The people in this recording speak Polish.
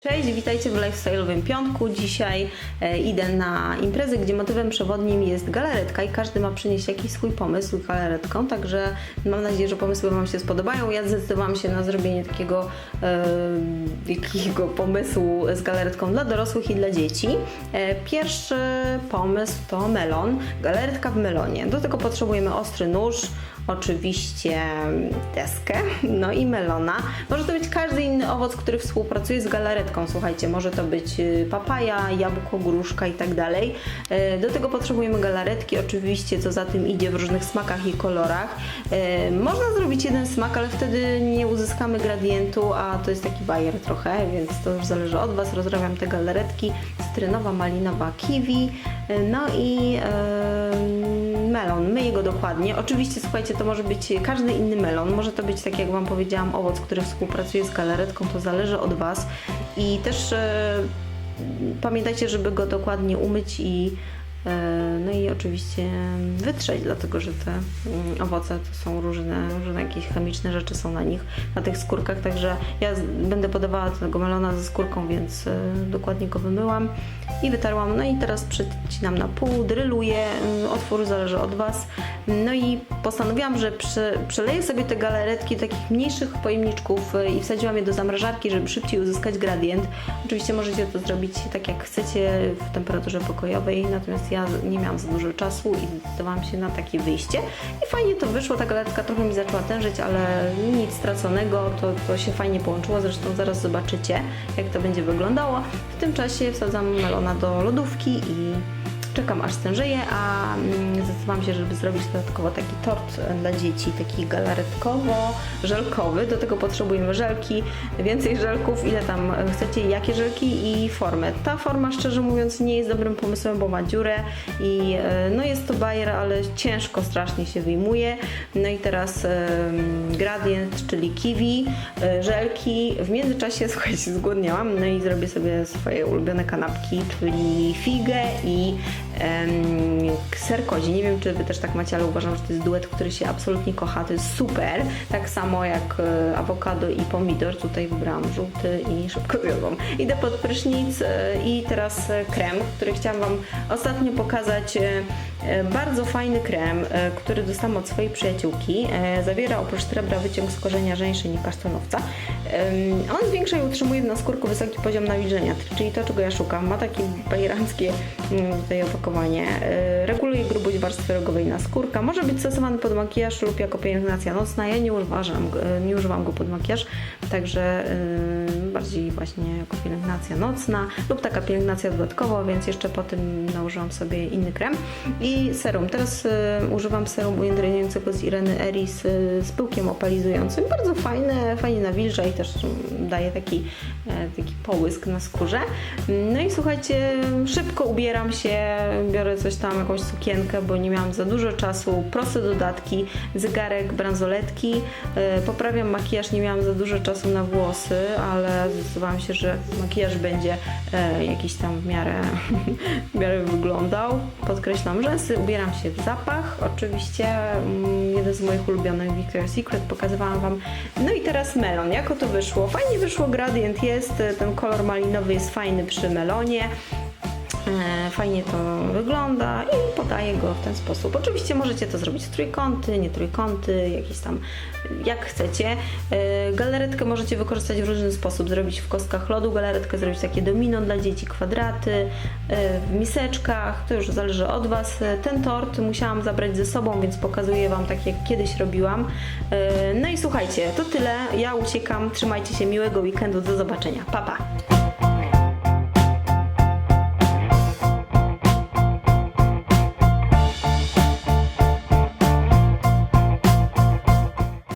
Cześć, witajcie w lifestyle'owym piątku. Dzisiaj e, idę na imprezę, gdzie motywem przewodnim jest galaretka i każdy ma przynieść jakiś swój pomysł z galaretką, także mam nadzieję, że pomysły Wam się spodobają. Ja zdecydowałam się na zrobienie takiego jakiego pomysłu z galaretką dla dorosłych i dla dzieci. E, pierwszy pomysł to melon, galaretka w melonie. Do tego potrzebujemy ostry nóż, oczywiście deskę, no i melona. Może to być każdy inny owoc, który współpracuje z galaretką. Słuchajcie, może to być y, papaja, jabłko, gruszka i tak dalej. E, Do tego potrzebujemy galaretki, oczywiście, co za tym idzie w różnych smakach i kolorach. E, Można zrobić jeden smak, ale wtedy nie uzyskamy gradientu, a to jest taki bajer trochę, więc to już zależy od Was. Rozrabiam te galaretki. Cytrynowa, malinowa, kiwi, no i e, melon. Myję go dokładnie. Oczywiście, słuchajcie, to może być każdy inny melon. Może to być, tak jak Wam powiedziałam, owoc, który współpracuje z galaretką. To zależy od Was. I też e, pamiętajcie, żeby go dokładnie umyć i no i oczywiście wytrzeć, dlatego że te mm, owoce to są różne, różne jakieś chemiczne rzeczy są na nich, na tych skórkach, także ja będę podawała tego melona ze skórką, więc e, dokładnie go wymyłam i wytarłam. No i teraz przecinam na pół, dryluję, mm, otwór zależy od Was. No i postanowiłam, że prze, przeleję sobie te galaretki takich mniejszych pojemniczków e, i wsadziłam je do zamrażarki, żeby szybciej uzyskać gradient. Oczywiście możecie to zrobić tak jak chcecie w temperaturze pokojowej, natomiast ja nie miałam za dużo czasu i zdecydowałam się na takie wyjście. I fajnie to wyszło, ta galetka trochę mi zaczęła tężyć, ale nic straconego, to, to się fajnie połączyło, zresztą zaraz zobaczycie jak to będzie wyglądało. W tym czasie wsadzam melona do lodówki i czekam aż stężeje, a mm, zdecydowałam się, żeby zrobić dodatkowo taki tort e, dla dzieci, taki galaretkowo-żelkowy. Do tego potrzebujemy żelki, więcej żelków, ile tam e, chcecie, jakie żelki i formę. Ta forma, szczerze mówiąc, nie jest dobrym pomysłem, bo ma dziurę i e, no jest to bajer, ale ciężko strasznie się wyjmuje. No i teraz gradient, czyli kiwi, żelki. W międzyczasie, słuchajcie, zgłodniałam, no i zrobię sobie swoje ulubione kanapki, czyli figę i em, ser kozi. Nie wiem, czy Wy też tak macie, ale uważam, że to jest duet, który się absolutnie kocha. To jest super. Tak samo jak e, awokado i pomidor. Tutaj wybrałam żółty i szybko zjadłam. Idę pod prysznic e, i teraz e, krem, który chciałam Wam ostatnio pokazać. Bardzo fajny krem, który dostałam od swojej przyjaciółki. Zawiera oprócz srebra wyciąg z korzenia żeńszyn i kasztanowca. On zwiększa i utrzymuje w naskórku wysoki poziom nawilżenia, czyli to, czego ja szukam. Ma takie bajeranckie mm, tutaj opakowanie. E, Reguluje grubość warstwy rogowej naskórka. Może być stosowany pod makijaż lub jako pielęgnacja nocna. Ja nie używam, e, nie używam go pod makijaż, także e, bardziej właśnie jako pielęgnacja nocna lub taka pielęgnacja dodatkowa, więc jeszcze po tym nałożyłam sobie inny krem. I serum. Teraz używam serum ujędrniającego z Ireny Eris e, z pyłkiem opalizującym. Bardzo fajne, fajnie nawilża i też daje taki, e, taki połysk na skórze. No i słuchajcie, szybko ubieram się, biorę coś tam, jakąś sukienkę, bo nie miałam za dużo czasu. Proste dodatki, zegarek, bransoletki. E, Poprawiam makijaż, nie miałam za dużo czasu na włosy, ale zdecydowałam się, że makijaż będzie e, jakiś tam w miarę, w miarę wyglądał. Podkreślam rzęsy, ubieram się w zapach. Oczywiście mm, jeden z moich ulubionych Victoria's Secret pokazywałam Wam. No i teraz melon. Jako to wyszło? Fajnie wyszło, gradient jest, ten kolor malinowy jest fajny przy melonie. E, Fajnie to wygląda i podaję go w ten sposób. Oczywiście możecie to zrobić w trójkąty, nie trójkąty, jakieś tam jak chcecie. E, Galaretkę możecie wykorzystać w różny sposób. Zrobić w kostkach lodu galaretkę, zrobić takie domino dla dzieci, kwadraty, e, w miseczkach, to już zależy od Was. Ten tort musiałam zabrać ze sobą, więc pokazuję Wam tak jak kiedyś robiłam. No i słuchajcie, to tyle. Ja uciekam. Trzymajcie się, miłego weekendu. Do zobaczenia. Pa, pa!